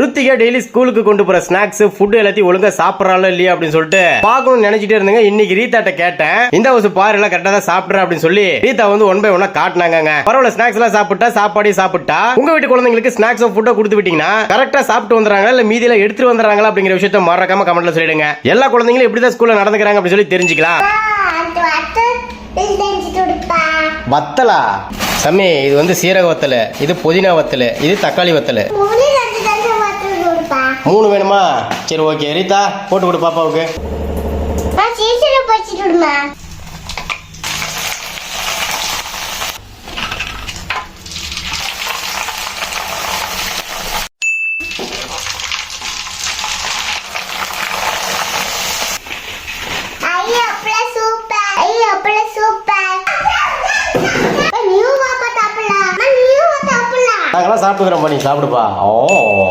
Ruthika daily ஸ்கூலுக்கு கொண்டு போற ஸ்நாக்ஸ் ஃபுட் எல்லாத்தையும் ஒழுங்கா சாப்பிடறாளோ இல்லையா அப்படின்னு சொல்லிட்டு பார்க்கணும்னு நினைச்சிட்டே இருந்தேங்க. இன்னைக்கு ரீதாட்ட கேட்டேன். இந்த வருஷம் பாரு எல்லாம் கரெக்டா தான் சாப்பிடுற அப்படின்னு சொல்லி ரீதா வந்து ஒன் பை ஒன்னா காட்டினாங்க பரவாயில்ல ஸ்நாக்ஸ் எல்லாம் சாப்பிட்டா சாப்பாடையும் சாப்பிட்டா உங்க வீட்டு குழந்தைங்களுக்கு ஸ்நாக்ஸ் ஃபுட்டோ கொடுத்து விட்டீங்கன்னா கரெக்டா சாப்பிட்டு வந்துறாங்க இல்ல மீதியில எடுத்துட்டு வந்துறாங்களா அப்படிங்கிற விஷயத்த மறக்காம கமெண்ட்ல சொல்லிடுங்க. எல்லா குழந்தைங்களும் எப்படிதான் ஸ்கூல்ல நடந்துக்கிறாங்க அப்படின்னு சொல்லி தெரிஞ்சுக்கலாம். வத்தலா. சம்மி இது வந்து சீரக வத்தல் இது புதினா வத்தல் இது தக்காளி வத்தல். மூணு வேணுமா? சரி ஓகே ரீதா போட்டு கொடு பாப்பாவுக்கு. நாங்களாம் சாப்பிட்டுக்கிறோம் பண்ணி சாப்பிடுப்பா. ஓ.